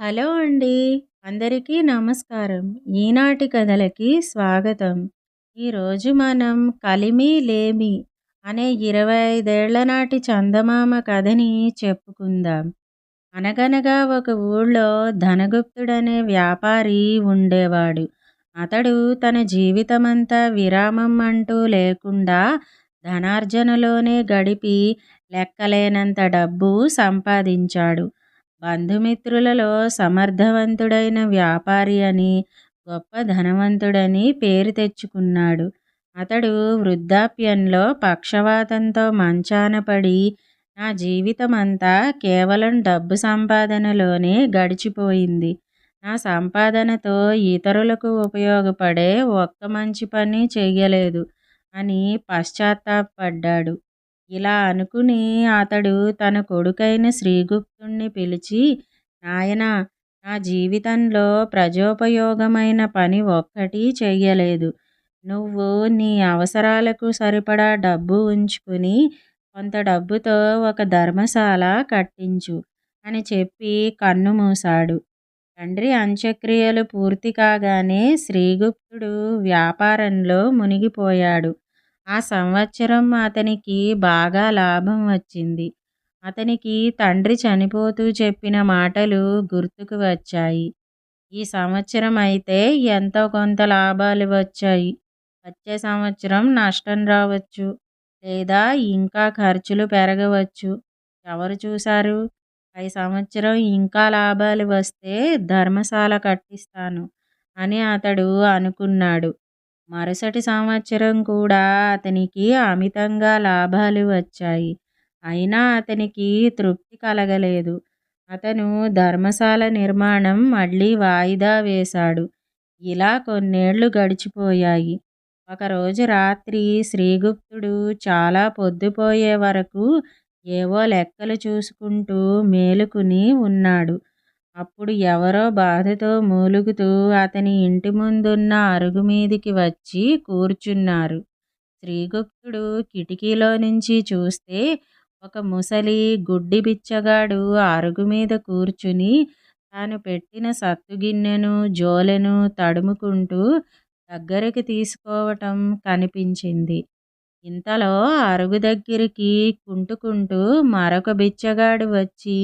Hello అండి. అందరికీ నమస్కారం. ఈనాటి కథలకి స్వాగతం. ఈరోజు మనం కలిమి లేమి అనే ఇరవై ఐదేళ్ళ నాటి చందమామ కథని చెప్పుకుందాం. అనగనగా ఒక ఊళ్ళో ధనగుప్తుడనే వ్యాపారి ఉండేవాడు. అతడు తన జీవితమంతా విరామం అంటూ లేకుండా ధనార్జనలోనే గడిపి లెక్కలేనంత డబ్బు సంపాదించాడు. బంధుమిత్రులలో సమర్థవంతుడైన వ్యాపారి అని గొప్ప ధనవంతుడని పేరు తెచ్చుకున్నాడు. అతడు వృద్ధాప్యంలో పక్షవాతంతో మంచాన పడి నా జీవితమంతా కేవలం డబ్బు సంపాదనలోనే గడిచిపోయింది. నా సంపాదనతో ఇతరులకు ఉపయోగపడే ఒక్క మంచి పని చెయ్యలేదు అని పశ్చాత్తాపడ్డాడు. ఇలా అనుకుని అతడు తన కొడుకైన శ్రీగుప్తుణ్ణి పిలిచి నాయనా నా జీవితంలో ప్రజోపయోగమైన పని ఒక్కటి చెయ్యలేదు. నువ్వు నీ అవసరాలకు సరిపడా డబ్బు ఉంచుకుని కొంత డబ్బుతో ఒక ధర్మశాల కట్టించు అని చెప్పి కన్ను మూశాడు. తండ్రి అంత్యక్రియలు పూర్తి కాగానే శ్రీగుప్తుడు వ్యాపారంలో మునిగిపోయాడు. ఆ సంవత్సరం అతనికి బాగా లాభం వచ్చింది. అతనికి తండ్రి చనిపోతూ చెప్పిన మాటలు గుర్తుకు వచ్చాయి. ఈ సంవత్సరం అయితే ఎంతో కొంత లాభాలు వచ్చాయి. వచ్చే సంవత్సరం నష్టం రావచ్చు లేదా ఇంకా ఖర్చులు పెరగవచ్చు. ఎవరు చూశారు? పై సంవత్సరం ఇంకా లాభాలు వస్తే ధర్మశాల కట్టిస్తాను అని అతడు అనుకున్నాడు. మరుసటి సంవత్సరం కూడా అతనికి అమితంగా లాభాలు వచ్చాయి. అయినా అతనికి తృప్తి కలగలేదు. అతను ధర్మశాల నిర్మాణం మళ్ళీ వాయిదా వేశాడు. ఇలా కొన్నేళ్ళు గడిచిపోయాయి. ఒకరోజు రాత్రి శ్రీగుప్తుడు చాలా పొద్దుపోయే వరకు ఏవో లెక్కలు చూసుకుంటూ మేలుకుని ఉన్నాడు. అప్పుడు ఎవరో బాధతో మూలుగుతూ అతని ఇంటి ముందున్న అరుగు మీదికి వచ్చి కూర్చున్నారు. శ్రీగుప్తుడు కిటికీలో నుంచి చూస్తే ఒక ముసలి గుడ్డి బిచ్చగాడు అరుగు మీద కూర్చుని తాను పెట్టిన సత్తుగిన్నెను జోలెను తడుముకుంటూ దగ్గరికి తీసుకోవటం కనిపించింది. ఇంతలో అరుగు దగ్గరికి కుంటుకుంటూ మరొక బిచ్చగాడు వచ్చి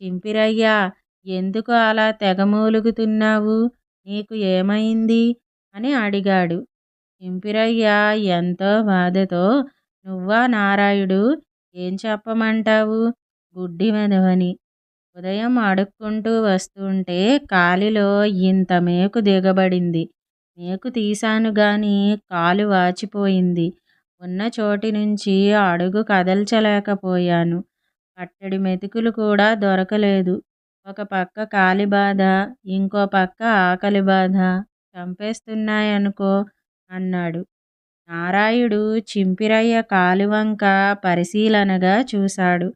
చింపిరయ్యా ఎందుకు అలా తెగమూలుగుతున్నావు నీకు ఏమైంది? అని అడిగాడు. ఇంపిరయ్య ఎంతో బాధతో నువ్వా నారాయుడు ఏం చెప్పమంటావు? గుడ్డి మెదవని ఉదయం అడుక్కుంటూ వస్తుంటే కాలిలో ఇంత మేకు దిగబడింది. మేకు తీశాను గాని కాలు వాచిపోయింది. ఉన్న చోటి నుంచి అడుగు కదల్చలేకపోయాను. పట్టడి మెతుకులు కూడా దొరకలేదు. ఒక పక్క కాలి బాధ ఇంకో పక్క ఆకలి బాధ. చంపేస్తున్నాయనుకో అన్నాడు. నారాయుడు చింపిరయ్య కాలువంక పరిశీలనగా చూశాడు.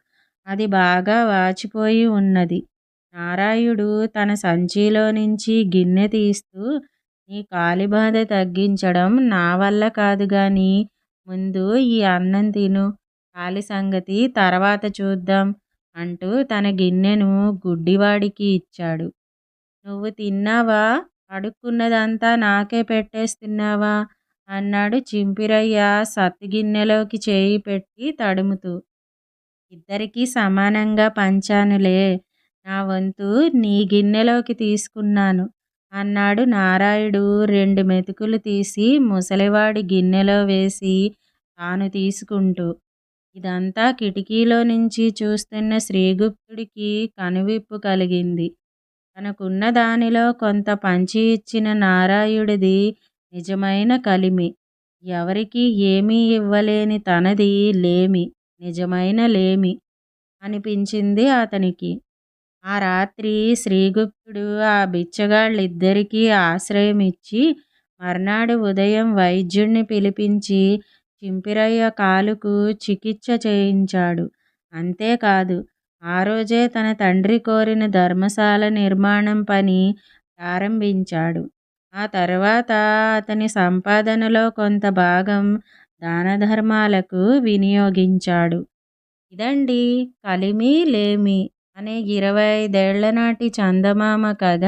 అది బాగా వాచిపోయి ఉన్నది. నారాయుడు తన సంచిలో నుంచి గిన్నె తీస్తూ నీ కాలిబాధ తగ్గించడం నా వల్ల కాదు గాని ముందు ఈ అన్నం తిను. కాలి సంగతి తర్వాత చూద్దాం. అంటూ తన గిన్నెను గుడ్డివాడికి ఇచ్చాడు. నువ్వు తిన్నావా? అడుక్కున్నదంతా నాకే పెట్టేస్తున్నావా అన్నాడు చింపిరయ్య సత్తుగిన్నెలోకి చేయి పెట్టి తడుముతూ. ఇద్దరికీ సమానంగా పంచానులే. నా వంతు నీ గిన్నెలోకి తీసుకున్నాను అన్నాడు నారాయుడు రెండు మెతుకులు తీసి ముసలివాడి గిన్నెలో వేసి తాను తీసుకుంటూ. ఇదంతా కిటికీలో నుంచి చూస్తున్న శ్రీగుప్తుడికి కనువిప్పు కలిగింది. తనకున్న దానిలో కొంత పంచి ఇచ్చిన నారాయుడిది నిజమైన కలిమి. ఎవరికి ఏమీ ఇవ్వలేని తనది లేమి. నిజమైన లేమి అనిపించింది అతనికి. ఆ రాత్రి శ్రీగుప్తుడు ఆ బిచ్చగాళ్ళిద్దరికీ ఆశ్రయం ఇచ్చి మర్నాడు ఉదయం వైద్యుణ్ణి పిలిపించి చింపిరయ్య కాలుకు చికిత్స చేయించాడు. అంతేకాదు ఆ రోజే తన తండ్రి కోరిన ధర్మశాల నిర్మాణం పని ప్రారంభించాడు. ఆ తర్వాత అతని సంపాదనలో కొంత భాగం దానధర్మాలకు వినియోగించాడు. ఇదండి కలిమి లేమి అనే ఇరవై ఐదేళ్ళ నాటి చందమామ కథ.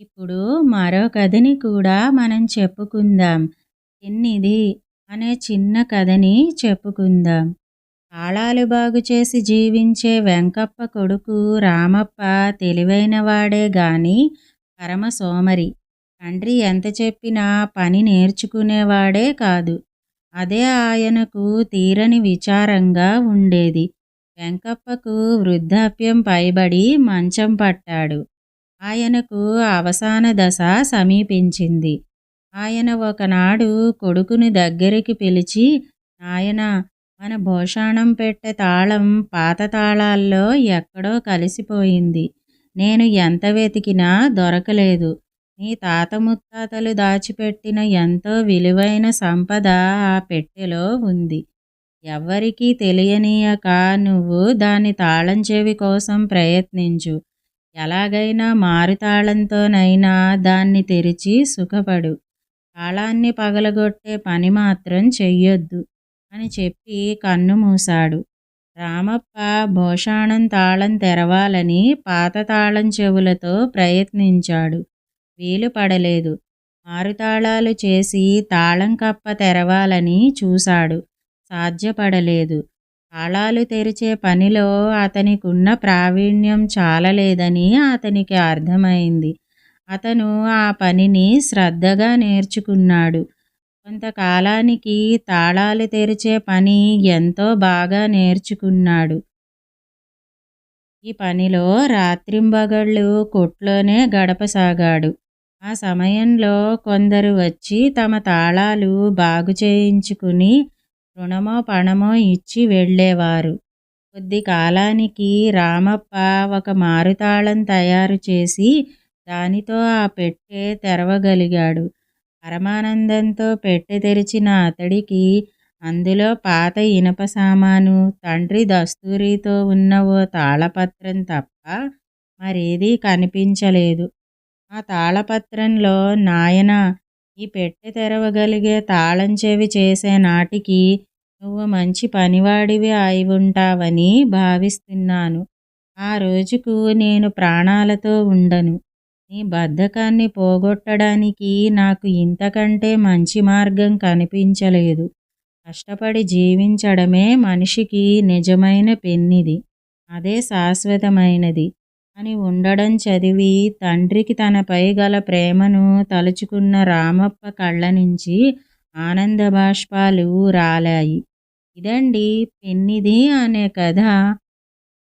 ఇప్పుడు మరో కథని కూడా మనం చెప్పుకుందాం. ఎన్నిది? అనే చిన్న కథని చెప్పుకుందాం. కాళాలు బాగు చేసి జీవించే వెంకప్ప కొడుకు రామప్ప తెలివైనవాడే గాని పరమ సోమరి తండ్రి ఎంత చెప్పినా పని నేర్చుకునేవాడే కాదు. అదే ఆయనకు తీరని విచారంగా ఉండేది. వెంకప్పకు వృద్ధాప్యం పైబడి మంచం పట్టాడు. ఆయనకు అవసాన దశ సమీపించింది. ఆయన ఒకనాడు కొడుకుని దగ్గరికి పిలిచి నాయన మన భోషాణం పెట్టే తాళం పాత తాళాల్లో ఎక్కడో కలిసిపోయింది. నేను ఎంత వెతికినా దొరకలేదు. నీ తాత ముత్తాతలు దాచిపెట్టిన ఎంతో విలువైన సంపద ఆ పెట్టెలో ఉంది. ఎవ్వరికీ తెలియనీయక నువ్వు దాని తాళం చెవి కోసం ప్రయత్నించు. ఎలాగైనా మారుతాళంతోనైనా దాన్ని తెరిచి సుఖపడు. తాళాన్ని పగలగొట్టే పని మాత్రం చెయ్యొద్దు అని చెప్పి కన్ను మూశాడు. రామప్ప భోషాణం తాళం తెరవాలని పాత తాళం చెవులతో ప్రయత్నించాడు. వీలు పడలేదు. మారుతాళాలు చేసి తాళం కప్ప తెరవాలని చూశాడు. సాధ్యపడలేదు. తాళాలు తెరిచే పనిలో అతనికున్న ప్రావీణ్యం చాలలేదని అతనికి అర్థమైంది. అతను ఆ పనిని శ్రద్ధగా నేర్చుకున్నాడు. కొంతకాలానికి తాళాలు తెరిచే పని ఎంతో బాగా నేర్చుకున్నాడు. ఈ పనిలో రాత్రింబగళ్ళు కొట్లోనే గడపసాగాడు. ఆ సమయంలో కొందరు వచ్చి తమ తాళాలు బాగు చేయించుకుని రుణమో పణమో ఇచ్చి వెళ్ళేవారు. కొద్ది కాలానికి రామప్ప ఒక మారుతాళం తయారు చేసి దానితో ఆ పెట్టె తెరవగలిగాడు. పరమానందంతో పెట్టె తెరిచిన అతడికి అందులో పాత ఇనప సామాను తండ్రి దస్తూరితో ఉన్న ఓ తాళపత్రం తప్ప మరేదీ కనిపించలేదు. ఆ తాళపత్రంలో నాయన ఈ పెట్టె తెరవగలిగే తాళం చెవి చేసే నాటికి నువ్వు మంచి పనివాడివి అయి ఉంటావని భావిస్తున్నాను. ఆ రోజుకు నేను ప్రాణాలతో ఉండను. నీ బద్ధకాన్ని పోగొట్టడానికి నాకు ఇంతకంటే మంచి మార్గం కనిపించలేదు. కష్టపడి జీవించడమే మనిషికి నిజమైన పెన్నిది. అదే శాశ్వతమైనది. అని ఉండడం చదివి తండ్రికి తనపై గల ప్రేమను తలుచుకున్న రామప్ప కళ్ళ నుంచి ఆనంద బాష్పాలు రాలాయి. ఇదండి పెన్నిది అనే కథ.